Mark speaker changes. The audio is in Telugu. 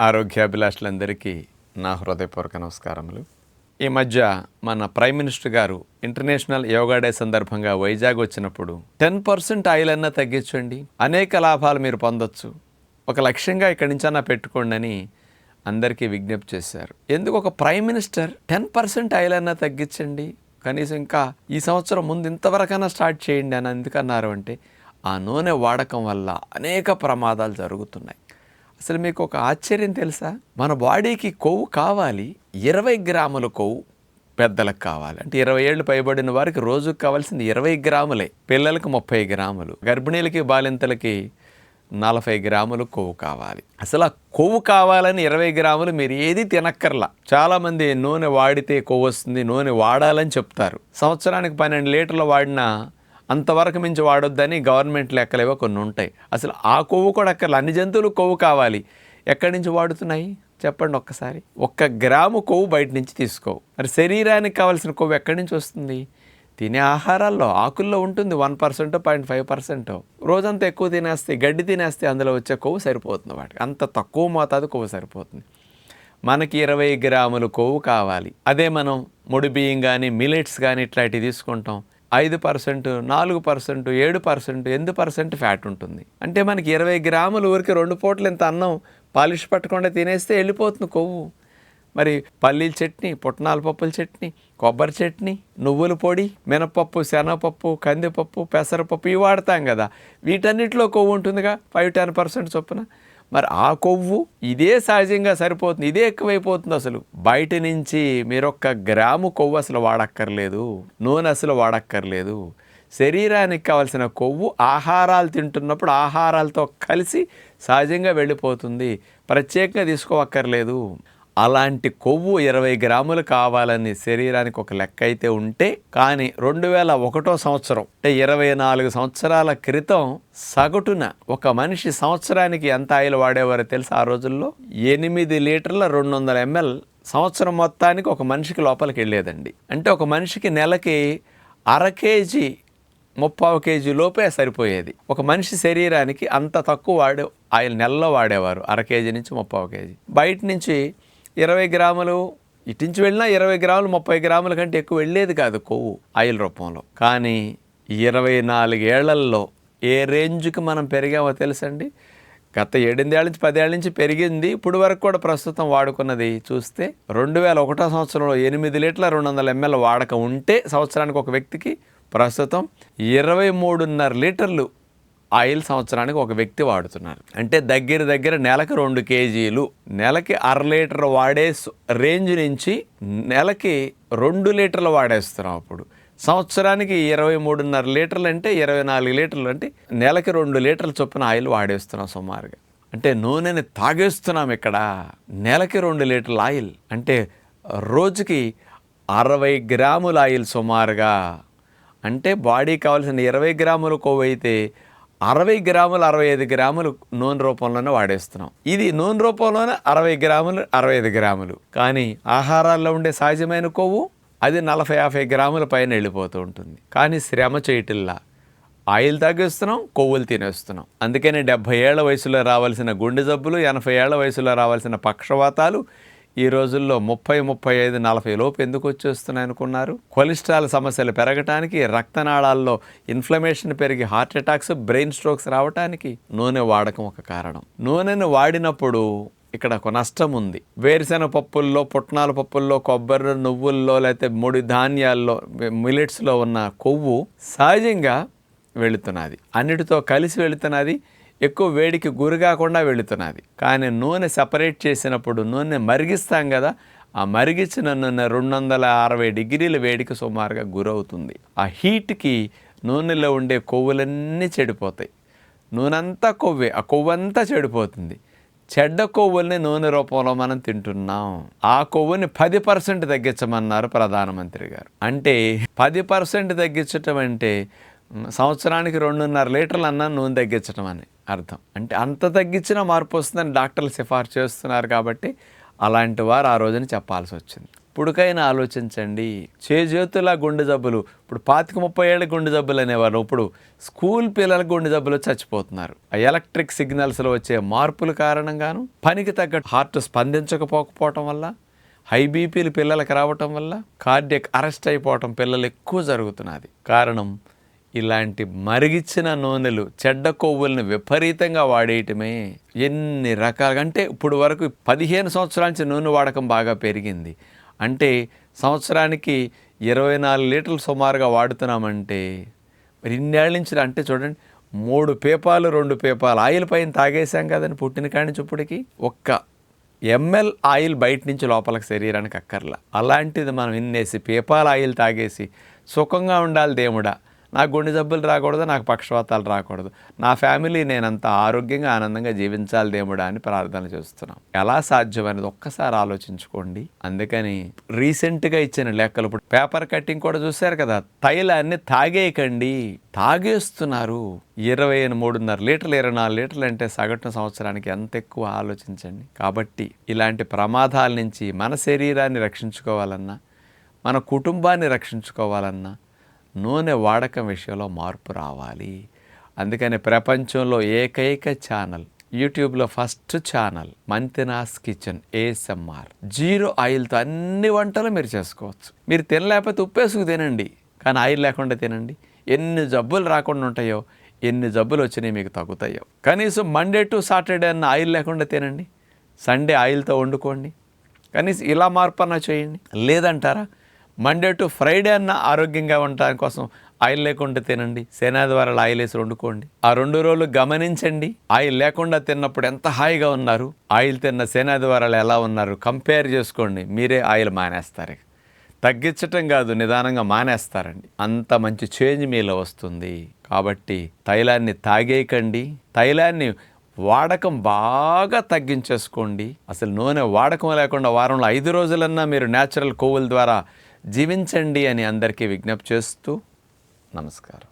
Speaker 1: ఆరోగ్యాభిలాషులందరికీ నా హృదయపూర్వక నమస్కారములు. ఈ మధ్య మన ప్రైమ్ మినిస్టర్ గారు ఇంటర్నేషనల్ యోగా డే సందర్భంగా వైజాగ్ వచ్చినప్పుడు టెన్ పర్సెంట్ ఆయిల్ అన్నా తగ్గించండి. అనేక లాభాలు మీరు పొందొచ్చు. ఒక లక్ష్యంగా ఇక్కడి నుంచన్నా పెట్టుకోండి అని అందరికీ విజ్ఞప్తి చేశారు. ఎందుకు ఒక prime minister ten percent oil అన్నా తగ్గించండి? కనీసం ఇంకా ఈ సంవత్సరం ముందు ఇంతవరకైనా స్టార్ట్ చేయండి అని ఎందుకన్నారు అంటే ఆ నూనె వాడకం వల్ల అనేక ప్రమాదాలు జరుగుతున్నాయి. అసలు మీకు ఒక ఆశ్చర్యం తెలుసా? మన బాడీకి కొవ్వు కావాలి ఇరవై గ్రాముల కొవ్వు పెద్దలకు కావాలి. అంటే ఇరవై ఏళ్ళు పైబడిన వారికి రోజుకు కావాల్సింది ఇరవై గ్రాములే. పిల్లలకు ముప్పై గ్రాములు గర్భిణీలకి బాలింతలకి నలభై గ్రాములు కొవ్వు కావాలి. అసలు ఆ కొవ్వు కావాలని ఇరవై గ్రాములు మీరు ఏది తినక్కర్లా. చాలామంది నూనె వాడితే కొవ్వు వస్తుంది నూనె వాడాలని చెప్తారు. సంవత్సరానికి పన్నెండు లీటర్లు వాడినా అంతవరకు మించి వాడొద్దని గవర్నమెంట్ లెక్కలేవో కొన్ని ఉంటాయి. అసలు ఆ కొవ్వు కూడా అక్కర్లే అన్ని జంతువులు కొవ్వు కావాలి. ఎక్కడి నుంచి వాడుతున్నాయి? చెప్పండి ఒక్కసారి. ఒక్క గ్రాము కొవ్వు బయట నుంచి తీసుకోవు మరి శరీరానికి కావాల్సిన కొవ్వు ఎక్కడి నుంచి వస్తుంది? తినే ఆహారాల్లో. ఆకుల్లో ఉంటుంది one percent point five percent. రోజంతా ఎక్కువ తినేస్తే గడ్డి తినేస్తే అందులో వచ్చే కొవ్వు సరిపోతుంది వాటికి. అంత తక్కువ మోతాదు కొవ్వు సరిపోతుంది. మనకి ఇరవై గ్రాములు కొవ్వు కావాలి. అదే మనం ముడి బియ్యం కానీ మిలెట్స్ కానీ ఇట్లాంటివి తీసుకుంటాం. ఐదు పర్సెంట్ నాలుగు పర్సెంట్ ఏడు పర్సెంట్ ఎనిమిది పర్సెంట్ ఫ్యాట్ ఉంటుంది. అంటే మనకి ఇరవై గ్రాములు ఊరికి రెండు పూటలు ఇంత అన్నం పాలిష్ పట్టకుండా తినేస్తే వెళ్ళిపోతుంది కొవ్వు. మరి పల్లీల చట్నీ పుట్నాల పప్పుల చట్నీ కొబ్బరి చట్నీ నువ్వుల పొడి మినపప్పు శనగపప్పు కందిపప్పు పెసరపప్పు ఇవి వాడతాం కదా. వీటన్నిటిలో కొవ్వు ఉంటుందిగా? ఫైవ్ టెన్ పర్సెంట్ చొప్పున. మరి ఆ కొవ్వు ఇదే సహజంగా సరిపోతుంది ఇదే ఎక్కువైపోతుంది అసలు. బయట నుంచి మీరొక్క గ్రాము కొవ్వు అసలు వాడక్కర్లేదు నూనె అసలు వాడక్కర్లేదు. శరీరానికి కావలసిన కొవ్వు ఆహారాలు తింటున్నప్పుడు ఆహారాలతో కలిసి సహజంగా వెళ్ళిపోతుంది. ప్రత్యేకంగా తీసుకోవక్కర్లేదు. అలాంటి కొవ్వు ఇరవై గ్రాములు కావాలని శరీరానికి ఒక లెక్క అయితే ఉంటే కానీ రెండు వేల ఒకటో సంవత్సరం అంటే ఇరవై నాలుగు సంవత్సరాల క్రితం సగటున ఒక మనిషి సంవత్సరానికి ఎంత ఆయిల్ వాడేవారో తెలుసు ఆ రోజుల్లో? ఎనిమిది లీటర్ల రెండు వందల ఎంఎల్ సంవత్సరం మొత్తానికి ఒక మనిషికి లోపలికి వెళ్ళేదండి. అంటే ఒక మనిషికి నెలకి అర కేజీ ముప్పావు కేజీ లోపే సరిపోయేది. ఒక మనిషి శరీరానికి అంత తక్కువ వాడే ఆయిల్ నెలలో వాడేవారు అర కేజీ నుంచి ముప్పావు కేజీ. బయట నుంచి ఇరవై గ్రాములు ఇటించి వెళ్ళినా ఇరవై గ్రాములు ముప్పై గ్రాముల కంటే ఎక్కువ వెళ్ళేది కాదు కొవ్వు ఆయిల్ రూపంలో. కానీ ఇరవై నాలుగేళ్ళలో ఏ రేంజ్కి మనం పెరిగామో తెలుసండి? గత ఏడెనిమిదేళ్ళ నుంచి పదేళ్ళ నుంచి పెరిగింది. ఇప్పుడు వరకు కూడా ప్రస్తుతం వాడుకున్నది చూస్తే రెండు వేల ఒకటో సంవత్సరంలో ఎనిమిది లీటర్ల రెండు వందల ఎంఎల్ వాడక ఉంటే సంవత్సరానికి ఒక వ్యక్తికి ప్రస్తుతం ఇరవై మూడున్నర లీటర్లు ఆయిల్ సంవత్సరానికి ఒక వ్యక్తి వాడుతున్నారు. అంటే దగ్గర దగ్గర నెలకు రెండు కేజీలు నెలకి అర లీటర్ వాడే రేంజ్ నుంచి నెలకి రెండు లీటర్లు వాడేస్తున్నాం అప్పుడు. సంవత్సరానికి ఇరవై మూడున్నర లీటర్లు అంటే ఇరవై నాలుగు లీటర్లు అంటే నెలకి రెండు లీటర్ల చొప్పున ఆయిల్ వాడేస్తున్నాం సుమారుగా. అంటే నూనెని తాగేస్తున్నాం ఇక్కడ. నెలకి రెండు లీటర్ల ఆయిల్. అంటే రోజుకి అరవై గ్రాముల ఆయిల్ సుమారుగా. అంటే బాడీ కావాల్సిన ఇరవై గ్రాముల కొవ్వు అయితే అరవై గ్రాములు అరవై ఐదు గ్రాములు నూనె రూపంలోనే వాడేస్తున్నాం. ఇది నూనె రూపంలోనే అరవై గ్రాములు అరవై ఐదు గ్రాములు. కానీ ఆహారాల్లో ఉండే సహజమైన కొవ్వు అది నలభై యాభై గ్రాముల పైన వెళ్ళిపోతూ ఉంటుంది. కానీ శ్రమ చేయటిల్లా ఆయిల్ తగ్గిస్తున్నాం కొవ్వులు తినేస్తున్నాం. అందుకనే డెబ్భై ఏళ్ళ వయసులో రావాల్సిన గుండె జబ్బులు ఎనభై ఏళ్ళ వయసులో రావాల్సిన పక్షవాతాలు ఈ రోజుల్లో ముప్పై ముప్పై ఐదు నలభై లోపు ఎందుకు వచ్చేస్తున్నాయి అనుకున్నారు? కొలెస్ట్రాల్ సమస్యలు పెరగటానికి రక్తనాళాల్లో ఇన్ఫ్లమేషన్ పెరిగి హార్ట్ అటాక్స్ బ్రెయిన్ స్ట్రోక్స్ రావటానికి నూనె వాడకం ఒక కారణం. నూనెను వాడినప్పుడు ఇక్కడ ఒక నష్టం ఉంది. వేరుశెనగ పప్పుల్లో పుట్నాల పప్పుల్లో కొబ్బరి నువ్వుల్లో లేకపోతే ముడి ధాన్యాల్లో మిలెట్స్లో ఉన్న కొవ్వు సహజంగా వెళుతున్నది. అన్నిటితో కలిసి వెళుతున్నది ఎక్కువ వేడికి గురి కాకుండా వెళుతున్నది. కానీ నూనె సపరేట్ చేసినప్పుడు నూనె మరిగిస్తాం కదా ఆ మరిగించిన నూనె రెండు వందల అరవై డిగ్రీల వేడికి సుమారుగా గురవుతుంది. ఆ హీట్కి నూనెలో ఉండే కొవ్వులన్నీ చెడిపోతాయి. నూనె అంతా కొవ్వే ఆ కొవ్వంతా చెడిపోతుంది. చెడ్డ కొవ్వుల్ని నూనె రూపంలో మనం తింటున్నాం. ఆ కొవ్వుని పది పర్సెంట్ తగ్గించమన్నారు ప్రధానమంత్రి గారు. అంటే పది పర్సెంట్ తగ్గించటం అంటే సంవత్సరానికి రెండున్నర లీటర్లు అన్నా నూనె తగ్గించడం అని అర్థం. అంటే అంత తగ్గించినా మార్పు వస్తుందని డాక్టర్లు సిఫార్సు చేస్తున్నారు కాబట్టి అలాంటి వారు ఆ రోజున చెప్పాల్సి వచ్చింది. ఇప్పుడుకైనా ఆలోచించండి. చేజేతుల గుండె జబ్బులు ఇప్పుడు పాతిక ముప్పై ఏళ్ళ గుండె జబ్బులు అనేవారు ఇప్పుడు స్కూల్ పిల్లల గుండె జబ్బులు చచ్చిపోతున్నారు. ఆ ఎలక్ట్రిక్ సిగ్నల్స్లో వచ్చే మార్పుల కారణంగాను పనికి తగ్గ హార్ట్ స్పందించకపోకపోవటం వల్ల హై బీపీలు పిల్లలకు రావటం వల్ల కార్డియక్ అరెస్ట్ అయిపోవటం పిల్లలు ఎక్కువ జరుగుతున్నది. కారణం ఇలాంటి మరిగిచ్చిన నూనెలు చెడ్డ కొవ్వుల్ని విపరీతంగా వాడేయటమే ఎన్ని రకాలుగా అంటే ఇప్పుడు వరకు పదిహేను సంవత్సరాల నుంచి నూనె వాడకం బాగా పెరిగింది. అంటే సంవత్సరానికి ఇరవై నాలుగు లీటర్లు సుమారుగా వాడుతున్నామంటే మరి ఇన్నేళ్ళ నుంచి అంటే చూడండి మూడు పేపాలు రెండు పేపాలు ఆయిల్ పైన తాగేసాం కదండి పుట్టిన కాడి నుంచి ఇప్పటికి. ఒక్క ఎంఎల్ ఆయిల్ బయట నుంచి లోపలికి శరీరానికి అక్కర్లా. అలాంటిది మనం ఇన్నేసి పేపాల ఆయిల్ తాగేసి సుఖంగా ఉండాలి దేవుడా. నాకు గుండె జబ్బులు రాకూడదు నాకు పక్షవాతాలు రాకూడదు. నా ఫ్యామిలీ నేనంత ఆరోగ్యంగా ఆనందంగా జీవించాలి దేవుడా అని ప్రార్థన చేస్తున్నాం. ఎలా సాధ్యం అనేది ఒక్కసారి ఆలోచించుకోండి. అందుకని రీసెంట్గా ఇచ్చిన లెక్కలు ఇప్పుడు పేపర్ కట్టింగ్ కూడా చూశారు కదా తైలాన్ని తాగేయకండి తాగేస్తున్నారు. ఇరవై మూడున్నర లీటర్లు ఇరవై నాలుగు లీటర్లు అంటే సగటున సంవత్సరానికి ఎంత ఎక్కువ ఆలోచించండి. కాబట్టి ఇలాంటి ప్రమాదాల నుంచి మన శరీరాన్ని రక్షించుకోవాలన్నా మన కుటుంబాన్ని రక్షించుకోవాలన్నా నూనె వాడకం విషయంలో మార్పు రావాలి. అందుకని ప్రపంచంలో ఏకైక ఛానల్ యూట్యూబ్లో first channel Manthena's kitchen ASMR. Zero ఆయిల్తో అన్ని వంటలు మీరు చేసుకోవచ్చు. మీరు తినలేకపోతే ఉప్పేసుకు తినండి. కానీ ఆయిల్ లేకుండా తినండి. ఎన్ని జబ్బులు రాకుండా ఉంటాయో ఎన్ని జబ్బులు వచ్చినాయి మీకు తగ్గుతాయో. కనీసం మండే టు సాటర్డే అన్న ఆయిల్ లేకుండా తినండి. సండే ఆయిల్తో వండుకోండి. కనీసం ఇలా మార్పు చేయండి. లేదంటారా? మండే టు ఫ్రైడే అన్న ఆరోగ్యంగా ఉండటానికి కోసం ఆయిల్ లేకుండా తినండి. సేనాద్వారాలు ఆయిల్ వేసి వండుకోండి. ఆ రెండు రోజులు గమనించండి. ఆయిల్ లేకుండా తిన్నప్పుడు ఎంత హాయిగా ఉన్నారు? ఆయిల్ తిన్న సేనాద్వారాలు ఎలా ఉన్నారు? కంపేర్ చేసుకోండి. మీరే ఆయిల్ మానేస్తారు. తగ్గించటం కాదు నిదానంగా మానేస్తారండి. అంత మంచి చేంజ్ మీలో వస్తుంది. కాబట్టి తైలాన్ని తాగేయకండి. తైలాన్ని వాడకం బాగా తగ్గించేసుకోండి. అసలు నూనె వాడకం లేకుండా వారంలో ఐదు రోజులన్నా మీరు న్యాచురల్ కొవ్వుల ద్వారా జీవించండి అని అందరికీ విజ్ఞప్తి చేస్తూ నమస్కారం.